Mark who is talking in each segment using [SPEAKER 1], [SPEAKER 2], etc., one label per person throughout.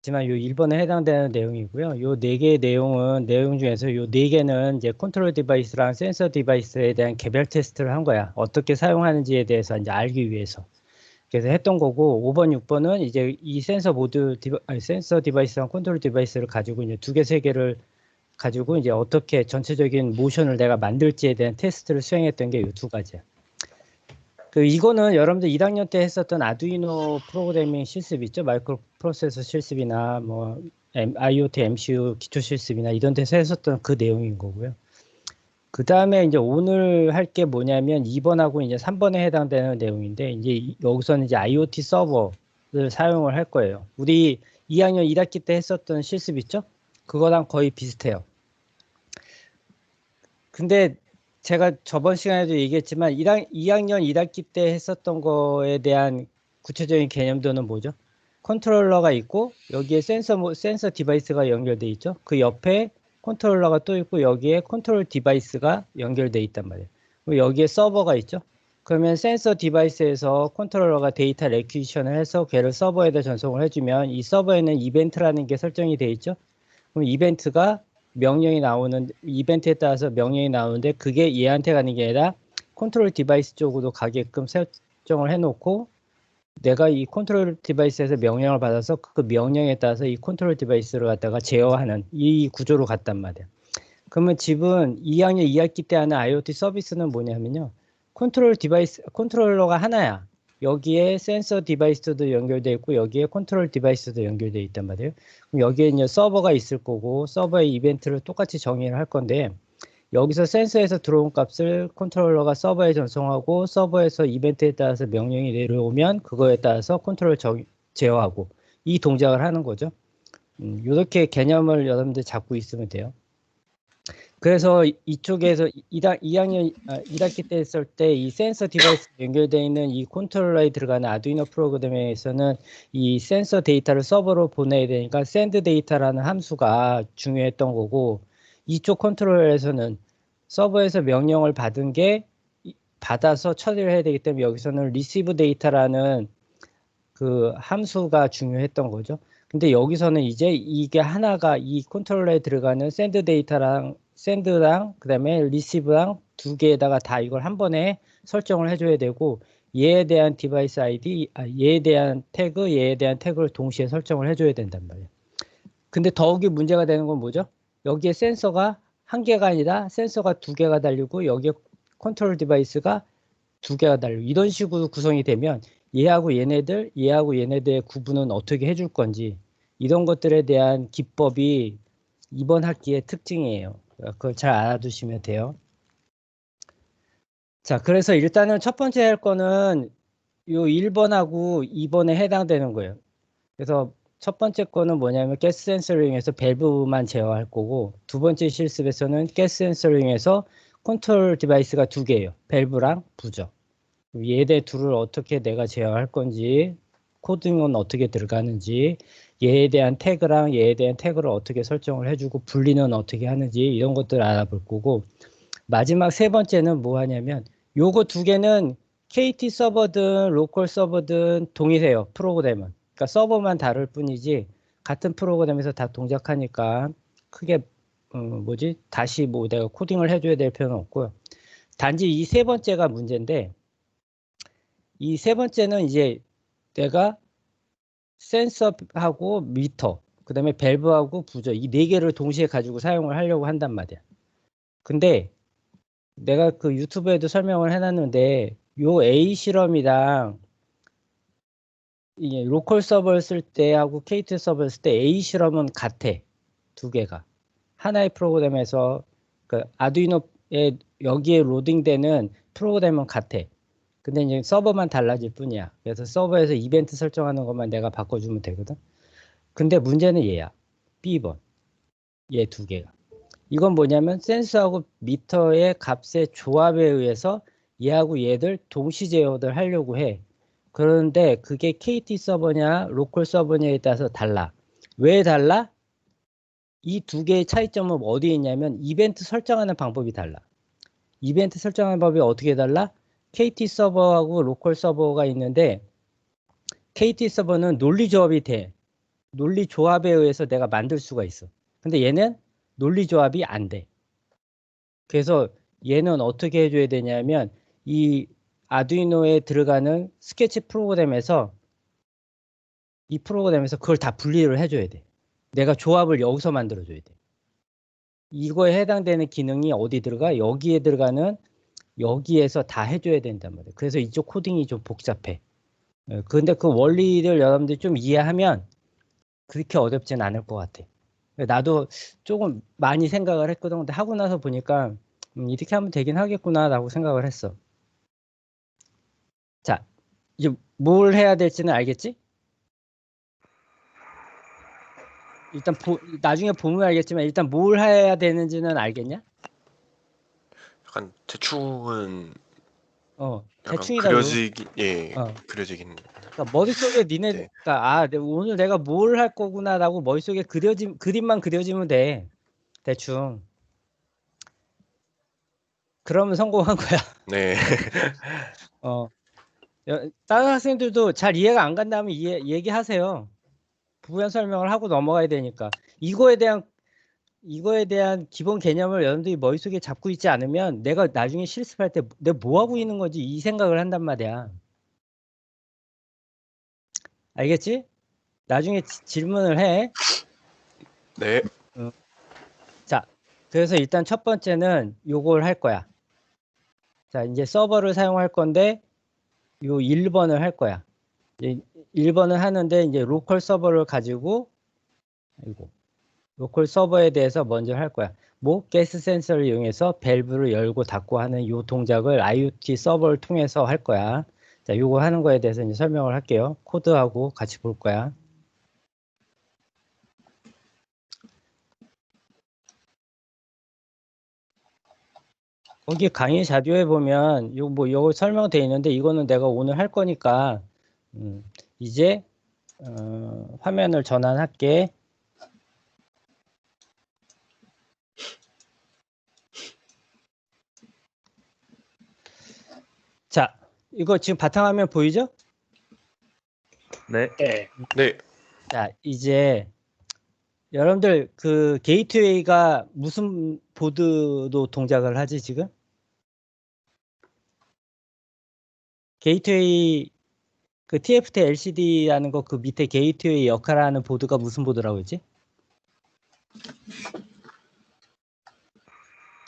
[SPEAKER 1] 하지만 요 1번에 해당되는 내용이고요. 요 네 개의 내용은 내용 중에서 요 네 개는 이제 컨트롤 디바이스랑 센서 디바이스에 대한 개별 테스트를 한 거야. 어떻게 사용하는지에 대해서 이제 알기 위해서. 그래서 했던 거고 5번, 6번은 이제 이 센서 모드 디바, 아니, 센서 디바이스랑 컨트롤 디바이스를 가지고 이제 두 개, 세 개를 가지고 이제 어떻게 전체적인 모션을 내가 만들지에 대한 테스트를 수행했던 게 이 두 가지야. 그 이거는 여러분들 1학년 때 했었던 아두이노 프로그래밍 실습 있죠? 마이크로 프로세서 실습이나 뭐 IoT MCU 기초 실습이나 이런 데서 했었던 그 내용인 거고요. 그 다음에 이제 오늘 할 게 뭐냐면 2번하고 이제 3번에 해당되는 내용인데 이제 이- 여기서는 이제 IoT 서버를 사용을 할 거예요. 우리 2학년 1학기 때 했었던 실습 있죠? 그거랑 거의 비슷해요. 근데 제가 저번 시간에도 얘기했지만 1학, 2학년 1학기 때 했었던 거에 대한 구체적인 개념도는 뭐죠? 컨트롤러가 있고 여기에 센서 모- 센서 디바이스가 연결돼 있죠. 그 옆에 컨트롤러가 또 있고 여기에 컨트롤 디바이스가 연결돼 있단 말이에요. 여기에 서버가 있죠. 그러면 센서 디바이스에서 컨트롤러가 데이터 레퀴션을 해서 걔를 서버에다 전송을 해주면 이 서버에는 이벤트라는 게 설정이 돼 있죠. 그럼 이벤트가 명령이 나오는 이벤트에 따라서 명령이 나오는데 그게 얘한테 가는 게 아니라 컨트롤 디바이스 쪽으로 가게끔 설정을 해놓고 내가 이 컨트롤 디바이스에서 명령을 받아서 그 명령에 따라서 이 컨트롤 디바이스를 갖다가 제어하는 이 구조로 갔단 말이야. 그러면 집은 2학년 2학기 때 하는 IoT 서비스는 뭐냐면요. 컨트롤 디바이스 컨트롤러가 하나야. 여기에 센서 디바이스도 연결돼 있고 여기에 컨트롤 디바이스도 연결돼 있단 말이에요. 그럼 여기에 이제 서버가 있을 거고 서버의 이벤트를 똑같이 정의를 할 건데 여기서 센서에서 들어온 값을 컨트롤러가 서버에 전송하고 서버에서 이벤트에 따라서 명령이 내려오면 그거에 따라서 컨트롤 정, 제어하고 이 동작을 하는 거죠. 음, 이렇게 개념을 여러분들 잡고 있으면 돼요. 그래서 이- 이쪽에서 2학, 2학년 1학기 때 했을 때 이 센서 디바이스 연결되어 있는 이 컨트롤러에 들어가는 아두이노 프로그램에서는 이 센서 데이터를 서버로 보내야 되니까 send 데이터라는 함수가 중요했던 거고 이쪽 컨트롤러에서는 서버에서 명령을 받은 게 이- 받아서 처리를 해야 되기 때문에 여기서는 receive 데이터라는 그 함수가 중요했던 거죠. 근데 여기서는 이제 이게 하나가 이 컨트롤러에 들어가는 send 데이터랑 send랑 그다음에 receive랑 두 개에다가 다 이걸 한 번에 설정을 해줘야 되고 얘에 대한 디바이스 아이디, 아, 얘에 대한 태그, 얘에 대한 태그를 동시에 설정을 해줘야 된단 말이에요. 근데 더욱이 문제가 되는 건 뭐죠? 여기에 센서가 한 개가 아니라 센서가 두 개가 달리고 여기에 컨트롤 디바이스가 두 개가 달리고 이런 식으로 구성이 되면 얘하고 얘네들, 얘하고 얘네들의 구분은 어떻게 해줄 건지 이런 것들에 대한 기법이 이번 학기의 특징이에요. 그걸 잘 알아두시면 돼요. 자, 그래서 일단은 첫 번째 할 거는 요 1번하고 2번에 해당되는 거예요. 그래서 첫 번째 거는 뭐냐면 가스 센서링에서 밸브만 제어할 거고 두 번째 실습에서는 가스 센서링에서 컨트롤 디바이스가 두 개예요. 밸브랑 부저. 얘네 둘을 어떻게 내가 제어할 건지 코딩은 어떻게 들어가는지 얘에 대한 태그랑 얘에 대한 태그를 어떻게 설정을 해주고 분리는 어떻게 하는지 이런 것들 알아볼 거고 마지막 세 번째는 뭐 하냐면 요거 두 개는 KT 서버든 로컬 서버든 동일해요 프로그램은 그러니까 서버만 다를 뿐이지 같은 프로그램에서 다 동작하니까 크게 어, 뭐지 다시 뭐 내가 코딩을 해줘야 될 필요는 없고요 단지 이 세 번째가 문제인데 이 세 번째는 이제 내가 센서하고 미터, 그 다음에 밸브하고 부저 이 네 개를 동시에 가지고 사용을 하려고 한단 말이야. 근데 내가 그 유튜브에도 설명을 해놨는데 요 A 실험이랑 이 로컬 서버를 쓸 때하고 K2 서버를 쓸 때 A 실험은 같아 두 개가 하나의 프로그램에서 그 아두이노에 여기에 로딩되는 프로그램은 같아. 근데 이제 서버만 달라질 뿐이야. 그래서 서버에서 이벤트 설정하는 것만 내가 바꿔주면 되거든. 근데 문제는 얘야. B번. 얘 두 개가. 이건 뭐냐면 센서하고 미터의 값의 조합에 의해서 얘하고 얘들 동시 제어를 하려고 해. 그런데 그게 KT 서버냐 로컬 서버냐에 따라서 달라. 왜 달라? 이 두 개의 차이점은 어디에 있냐면 이벤트 설정하는 방법이 달라. 이벤트 설정하는 방법이 어떻게 달라? KT 서버하고 로컬 서버가 있는데 KT 서버는 논리 조합이 돼. 논리 조합에 의해서 내가 만들 수가 있어. 근데 얘는 논리 조합이 안 돼. 그래서 얘는 어떻게 해줘야 되냐면 이 아두이노에 들어가는 스케치 프로그램에서 이 프로그램에서 그걸 다 분리를 해줘야 돼. 내가 조합을 여기서 만들어줘야 돼. 이거에 해당되는 기능이 어디 들어가? 여기에 들어가는 여기에서 다 해줘야 된단 말이에요. 그래서 이쪽 코딩이 좀 복잡해. 예, 근데 그 원리를 여러분들이 좀 이해하면 그렇게 어렵진 않을 것 같아. 나도 조금 많이 생각을 했거든. 근데 하고 나서 보니까 음, 이렇게 하면 되긴 하겠구나라고 생각을 했어. 자, 이제 뭘 해야 될지는 알겠지? 일단 보, 나중에 보면 알겠지만 일단 뭘 해야 되는지는 알겠냐?
[SPEAKER 2] 약간 대충은
[SPEAKER 1] 어, 대충이다.
[SPEAKER 2] 그려지기 예
[SPEAKER 1] 어.
[SPEAKER 2] 그려지긴
[SPEAKER 1] 그러니까 머릿속에 니네
[SPEAKER 2] 네.
[SPEAKER 1] 그러니까 아 내- 오늘 내가 뭘 할 거구나라고 머릿속에 그려지 그림만 그려지면 돼 대충 그러면 성공한 거야
[SPEAKER 2] 네
[SPEAKER 1] 어 여- 다른 학생들도 잘 이해가 안 간다면 이해 얘기하세요 부연 설명을 하고 넘어가야 되니까 이거에 대한 이거에 대한 기본 개념을 여러분들이 머릿속에 잡고 있지 않으면 내가 나중에 실습할 때 내가 뭐 하고 있는 거지 이 생각을 한단 말이야 알겠지? 나중에 지- 질문을 해.
[SPEAKER 2] 네.
[SPEAKER 1] 그래서 일단 첫 번째는 요걸 할 거야. 자, 이제 서버를 사용할 건데 요 1번을 할 거야. 이제 1번을 하는데 이제 로컬 서버를 가지고 아이고. 로컬 서버에 대해서 먼저 할 거야. 뭐 가스 센서를 이용해서 밸브를 열고 닫고 하는 요 동작을 IoT 서버를 통해서 할 거야. 자, 요거 하는 거에 대해서 이제 설명을 할게요. 코드하고 같이 볼 거야. 거기 강의 자료에 보면 요뭐 요거 설명돼 있는데 이거는 내가 오늘 할 거니까 음, 이제 어, 화면을 전환할게. 자, 이거 지금 바탕화면 보이죠?
[SPEAKER 3] 네.
[SPEAKER 2] 네.
[SPEAKER 1] 자, 이제 여러분들 그 게이트웨이가 무슨 보드로 동작을 하지 지금? 게이트웨이 그 TFT LCD라는 거 그 밑에 게이트웨이 역할을 하는 보드가 무슨 보드라고 했지?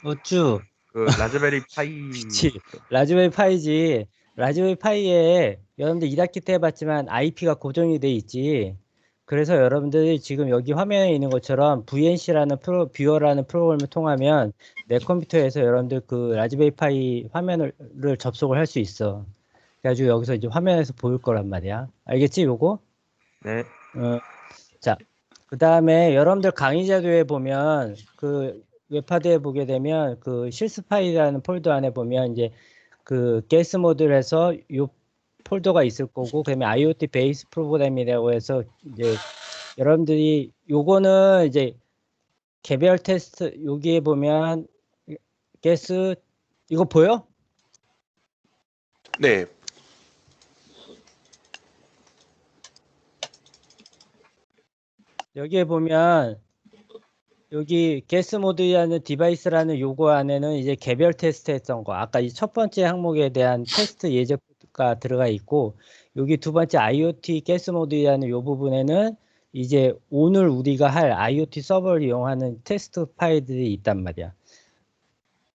[SPEAKER 1] 어쭈
[SPEAKER 3] 그 라즈베리 파이.
[SPEAKER 1] 그치. 라즈베리 파이지. 라즈베리 파이에 여러분들 1학기 때 해봤지만 IP가 고정이 돼 있지. 그래서 여러분들이 지금 여기 화면에 있는 것처럼 VNC라는 프로, 뷰어라는 프로그램을 통하면 내 컴퓨터에서 여러분들 그 라즈베리 파이 화면을 를 접속을 할 수 있어. 그래가지고 여기서 이제 화면에서 보일 거란 말이야. 알겠지, 요거?
[SPEAKER 3] 네.
[SPEAKER 1] 어, 자, 그 다음에 여러분들 강의 자료에 보면 그 웹하드에 보게 되면 그 실습 파일이라는 폴더 안에 보면 이제 그 게스 모듈에서 요 폴더가 있을 거고 그다음에 IoT 베이스 프로그램이라고 해서 이제 여러분들이 요거는 이제 개별 테스트 여기에 보면 게스 이거 보여?
[SPEAKER 2] 네.
[SPEAKER 1] 여기에 보면 여기 게스 모드라는 디바이스라는 요거 안에는 이제 개별 테스트 했던 거 아까 이 첫 번째 항목에 대한 테스트 예제가 들어가 있고 여기 두 번째 IoT 게스 모드라는 요 부분에는 이제 오늘 우리가 할 IoT 서버를 이용하는 테스트 파일들이 있단 말이야.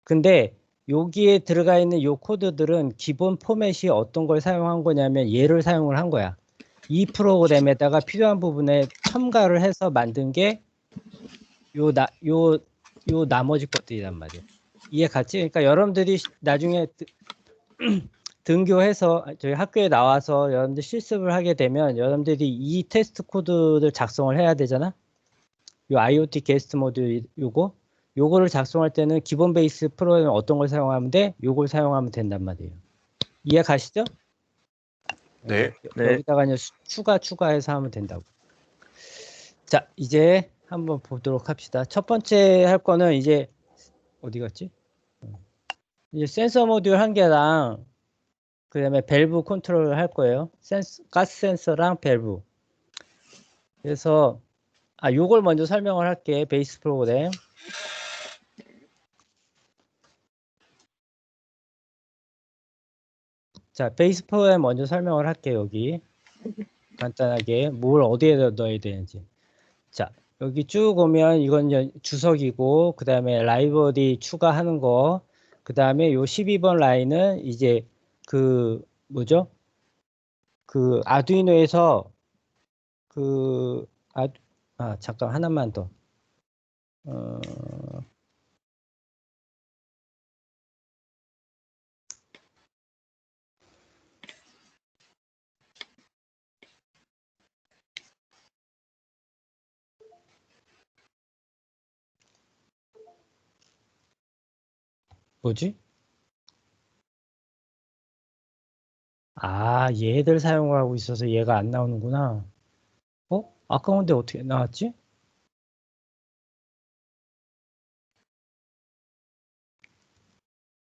[SPEAKER 1] 근데 여기에 들어가 있는 요 코드들은 기본 포맷이 어떤 걸 사용한 거냐면 얘를 사용을 한 거야. 이 프로그램에다가 필요한 부분에 첨가를 해서 만든 게 요 나 요 요 나머지 것들이란 말이에요. 이해 갔지? 그러니까 여러분들이 시- 나중에 드- 등교해서 저희 학교에 나와서 여러분들 실습을 하게 되면 여러분들이 이 테스트 코드를 작성을 해야 되잖아. 요 IoT 게스트 모드 요거 요거를 작성할 때는 기본 베이스 프로그램 어떤 걸 사용하면 돼? 요걸 사용하면 된단 말이에요. 이해 가시죠?
[SPEAKER 2] 네.
[SPEAKER 3] 네.
[SPEAKER 1] 여기다가 수- 추가 추가해서 하면 된다고. 자, 이제 한번 보도록 합시다. 첫 번째 할 거는 이제 어디 갔지? 이제 센서 모듈 한 개랑 그 다음에 밸브 컨트롤을 할 거예요. 센스 가스 센서랑 밸브. 그래서 아 요걸 먼저 설명을 할게 베이스 프로그램 자 베이스 프로그램 먼저 설명을 할게 여기 간단하게 뭘 어디에다 넣어야 되는지 자 여기 쭉 오면 이건 주석이고 그 다음에 라이브러리 추가하는 거 그 다음에 요 12번 라인은 이제 그 뭐죠? 그 아두이노에서 그 아, 아 잠깐 하나만 더. 어, 뭐지? 아, 얘들 사용을 하고 있어서 얘가 안 나오는구나. 어? 아까 근데 어떻게 나왔지?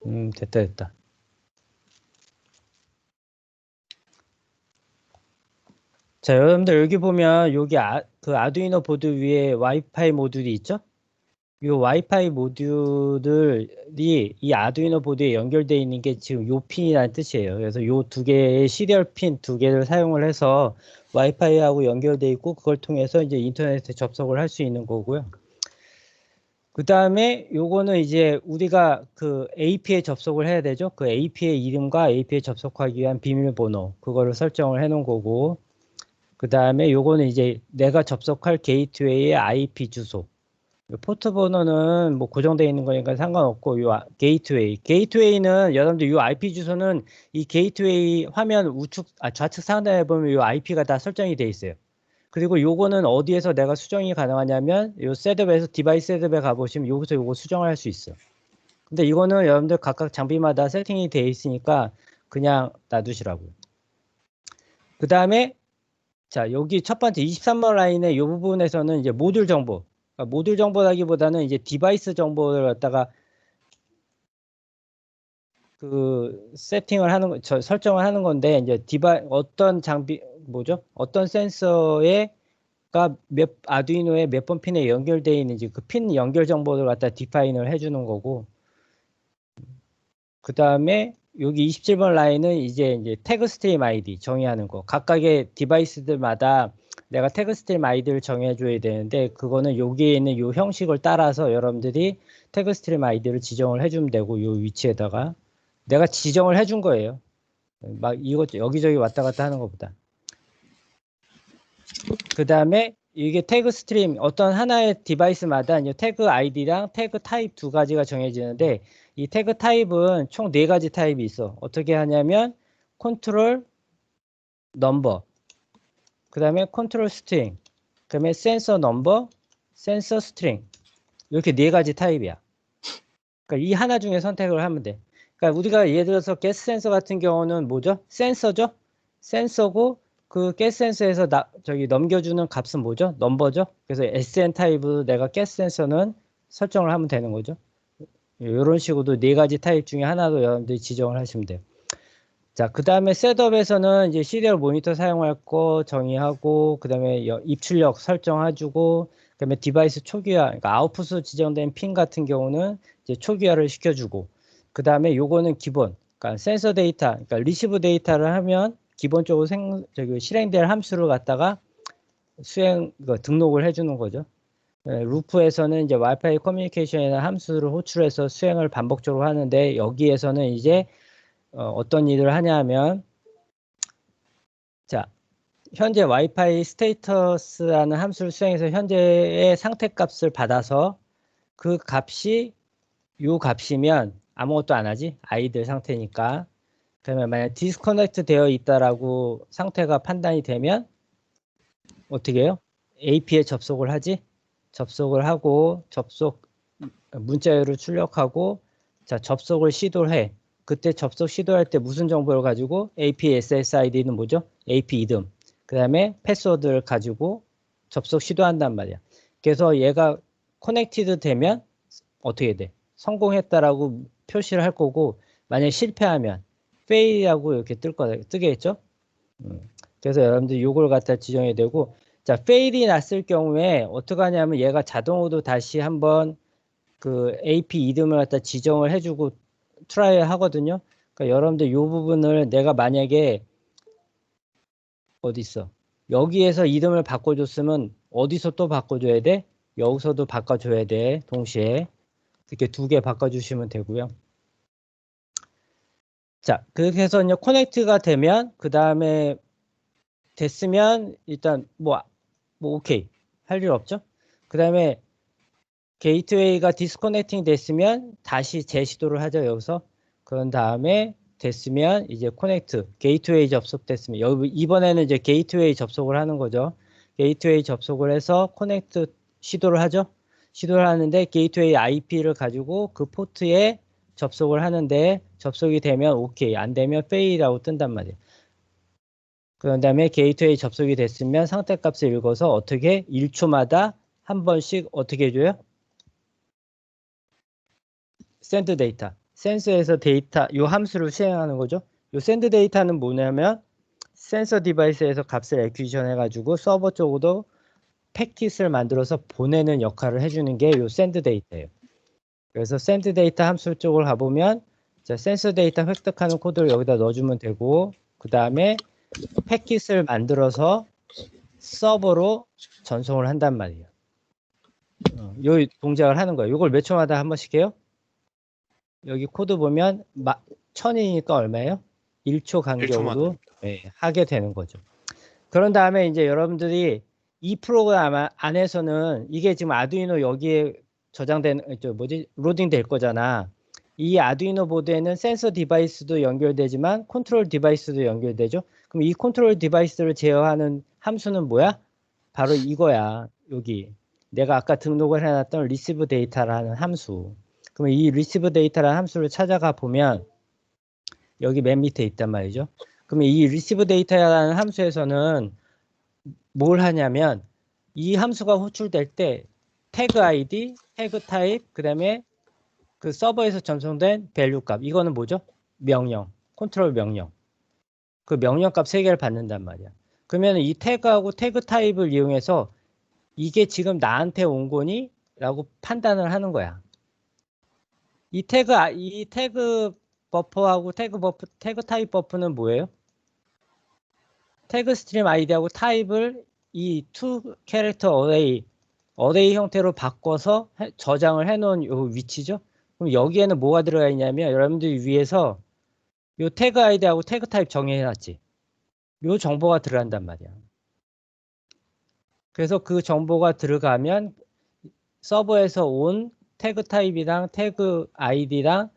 [SPEAKER 1] 음, 됐다, 됐다. 자, 여러분들 여기 보면 여기 아, 그 아두이노 보드 위에 와이파이 모듈이 있죠? 이 와이파이 모듈이 이 아두이노 보드에 연결되어 있는 게 지금 요 핀이라는 뜻이에요. 그래서 요 두 개의 시리얼 핀 두 개를 사용을 해서 와이파이하고 연결되어 있고 그걸 통해서 이제 인터넷에 접속을 할 수 있는 거고요. 그 다음에 요거는 이제 우리가 그 AP에 접속을 해야 되죠. 그 AP의 이름과 AP에 접속하기 위한 비밀번호 그거를 설정을 해 놓은 거고 그 다음에 요거는 이제 내가 접속할 게이트웨이의 IP 주소 포트 번호는 뭐 고정되어 있는 거니까 상관없고 요 아- 게이트웨이 게이트웨이는 여러분들 요 IP 주소는 이 게이트웨이 화면 우측 아 좌측 상단에 보면 요 IP가 다 설정이 돼 있어요. 그리고 요거는 어디에서 내가 수정이 가능하냐면 요 셋업에서 디바이스 셋업에 가보시면 여기서 요거 수정을 할 수 있어요. 근데 이거는 여러분들 각각 장비마다 세팅이 돼 있으니까 그냥 놔두시라고요. 그 다음에 자 여기 첫 번째 23번 라인의 요 부분에서는 이제 모듈 정보 그러니까 모듈 정보라기보다는 이제 디바이스 정보를 갖다가 그 세팅을 하는 거, 저 설정을 하는 건데 이제 디바 어떤 장비 뭐죠? 어떤 센서에가 몇 아두이노에 몇 번 핀에 연결되어 있는지 그 핀 연결 정보를 갖다 디파인을 해주는 거고 그 다음에 여기 27번 라인은 이제 이제 태그 스트림 아이디 정의하는 거 각각의 디바이스들마다 내가 태그 스트림 아이디를 정해줘야 되는데 그거는 여기에 있는 요 형식을 따라서 여러분들이 태그 스트림 아이디를 지정을 해주면 되고 요 위치에다가 내가 지정을 해준 거예요. 막 이것 여기저기 왔다 갔다 하는 것보다. 그 다음에 이게 태그 스트림 어떤 하나의 디바이스마다 이제 태그 아이디랑 태그 타입 두 가지가 정해지는데 이 태그 타입은 총 네 가지 타입이 있어. 어떻게 하냐면 컨트롤 넘버 그 다음에 컨트롤 스트링, 그 다음에 센서 넘버, 센서 스트링 이렇게 네 가지 타입이야. 그러니까 이 하나 중에 선택을 하면 돼. 그러니까 우리가 예를 들어서 가스 센서 같은 경우는 뭐죠? 센서죠? 센서고 그 가스 센서에서 나, 저기 넘겨주는 값은 뭐죠? 넘버죠? 그래서 SN 타입으로 내가 가스 센서는 설정을 하면 되는 거죠. 이런 식으로 네 가지 타입 중에 하나로 여러분들이 지정을 하시면 돼요. 자, 그 다음에 셋업에서는 이제 시리얼 모니터 사용할 거 정의하고, 그 다음에 입출력 설정해주고, 그 다음에 디바이스 초기화, 그러니까 아웃풋으로 지정된 핀 같은 경우는 이제 초기화를 시켜주고, 그 다음에 요거는 기본, 그러니까 센서 데이터, 그러니까 리시브 데이터를 하면 기본적으로 생, 저기 실행될 함수를 갖다가 수행, 그 등록을 해주는 거죠. 네, 루프에서는 이제 와이파이 커뮤니케이션이나 함수를 호출해서 수행을 반복적으로 하는데, 여기에서는 이제 어, 어떤 일을 하냐 하면 자 현재 와이파이 스테이터스라는 함수를 수행해서 현재의 상태 값을 받아서 그 값이 요 값이면 아무것도 안 하지? 아이들 상태니까. 그러면 만약 디스커넥트 되어 있다라고 상태가 판단이 되면 어떻게 해요? AP에 접속을 하지? 접속을 하고 접속 문자열을 출력하고 자 접속을 시도를 해 그때 접속 시도할 때 무슨 정보를 가지고 AP SSID는 뭐죠? AP 이름. 그 다음에 패스워드를 가지고 접속 시도한단 말이야. 그래서 얘가 커넥티드 되면 어떻게 돼? 성공했다라고 표시를 할 거고 만약 실패하면 fail이라고 이렇게 뜰 거, 뜨겠죠? 음. 그래서 여러분들 요걸 갖다 지정해야 되고 자, 페일이 났을 경우에 어떻게 하냐면 얘가 자동으로 다시 한번 그 AP 이름을 갖다 지정을 해주고 트라이 하거든요. 그러니까 여러분들 이 부분을 내가 만약에 어디 있어? 여기에서 이름을 바꿔줬으면 어디서 또 바꿔줘야 돼? 여기서도 바꿔줘야 돼. 동시에 이렇게 두 개 바꿔주시면 되고요. 자, 그렇게 해서 이제 커넥트가 되면 그 다음에 됐으면 일단 뭐, 뭐 오케이 할 일 없죠. 그 다음에 게이트웨이가 디스커넥팅 됐으면 다시 재시도를 하죠 여기서. 그런 다음에 됐으면 이제 커넥트 게이트웨이 접속됐으면. 여기 이번에는 이제 게이트웨이 접속을 하는 거죠. 게이트웨이 접속을 해서 커넥트 시도를 하죠. 시도를 하는데 게이트웨이 IP를 가지고 그 포트에 접속을 하는데 접속이 되면 오케이 안 되면 페일이라고 뜬단 말이에요. 그런 다음에 게이트웨이 접속이 됐으면 상태값을 읽어서 어떻게 1초마다 한 번씩 어떻게 해줘요? 샌드 데이터. 센서에서 데이터 요 함수를 수행하는 거죠. 요 샌드 데이터는 뭐냐면 센서 디바이스에서 값을 에퀴션 해가지고 서버 쪽으로 패킷을 만들어서 보내는 역할을 해주는 게요 샌드 데이터예요. 그래서 샌드 데이터 함수 쪽을 가보면 자, 센서 데이터 획득하는 코드를 여기다 넣어주면 되고 그 다음에 패킷을 만들어서 서버로 전송을 한단 말이에요. 어, 요 동작을 하는 거예요. 요걸 몇 초마다 한 번씩 해요? 여기 코드 보면 마, 천이니까 얼마예요? 1초 간격으로 예, 하게 되는 거죠. 그런 다음에 이제 여러분들이 이 프로그램 아- 안에서는 이게 지금 아두이노 여기에 저장된 저 뭐지 로딩 될 거잖아. 이 아두이노 보드에는 센서 디바이스도 연결되지만 컨트롤 디바이스도 연결되죠. 그럼 이 컨트롤 디바이스를 제어하는 함수는 뭐야? 바로 이거야. 여기 내가 아까 등록을 해놨던 리시브 데이터라는 함수. 그러면 이 리시브 데이터라는 함수를 찾아가 보면 여기 맨 밑에 있단 말이죠. 그러면 이 리시브 데이터라는 함수에서는 뭘 하냐면 이 함수가 호출될 때 태그 아이디, 태그 타입, 그 다음에 그 서버에서 전송된 밸류 값. 이거는 뭐죠? 명령, 컨트롤 명령. 그 명령 값세 개를 받는단 말이야. 그러면 이 태그하고 태그 타입을 이용해서 이게 지금 나한테 온 거니? 라고 판단을 하는 거야. 이 태그 아- 이 태그 버퍼하고 태그 버프 태그 타입 버프는 뭐예요? 태그 스트림 아이디하고 타입을 이투 캐릭터 어레이 어레이 형태로 바꿔서 해- 저장을 해 놓은 요 위치죠. 그럼 여기에는 뭐가 들어가 있냐면 여러분들이 위에서 요 태그 아이디하고 태그 타입 정의해 놨지. 요 정보가 들어간단 말이야. 그래서 그 정보가 들어가면 서버에서 온 태그 타입이랑 태그 아이디랑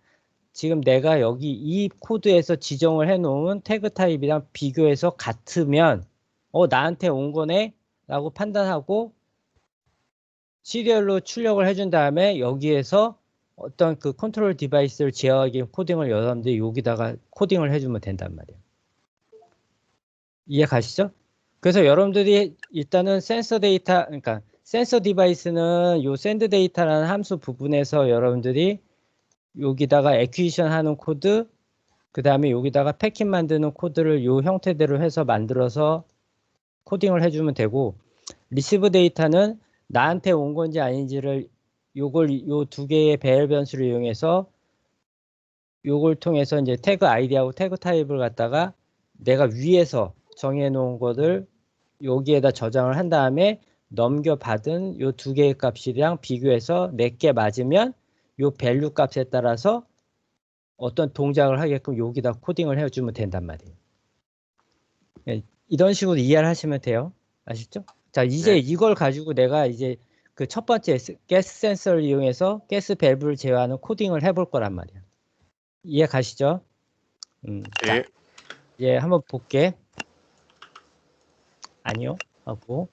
[SPEAKER 1] 지금 내가 여기 이 코드에서 지정을 해 놓은 태그 타입이랑 비교해서 같으면 어 나한테 온 거네 라고 판단하고 시리얼로 출력을 해준 다음에 여기에서 어떤 그 컨트롤 디바이스를 제어하기 코딩을 여러분들이 여기다가 코딩을 해주면 된단 말이에요. 이해 가시죠? 그래서 여러분들이 일단은 센서 데이터, 그러니까 센서 디바이스는 요 샌드 데이터라는 함수 부분에서 여러분들이 여기다가 에퀴션 하는 코드, 그 다음에 여기다가 패킷 만드는 코드를 요 형태대로 해서 만들어서 코딩을 해주면 되고, 리시브 데이터는 나한테 온 건지 아닌지를 요걸 요 두 개의 배열 변수를 이용해서 요걸 통해서 이제 태그 아이디하고 태그 타입을 갖다가 내가 위에서 정해 놓은 것을 여기에다 저장을 한 다음에 넘겨받은 요 두 개의 값이랑 비교해서 내게 맞으면 요 밸류 값에 따라서 어떤 동작을 하게끔 여기다 코딩을 해주면 된단 말이에요. 예, 이런 식으로 이해를 하시면 돼요. 아시죠? 자, 이제
[SPEAKER 2] 네.
[SPEAKER 1] 이걸 가지고 내가 이제 그 첫 번째 스- 가스 센서를 이용해서 가스 밸브를 제어하는 코딩을 해볼 거란 말이야. 이해 가시죠? 음, 자,
[SPEAKER 2] 예.
[SPEAKER 1] 예, 한번 볼게. 아니요. 하고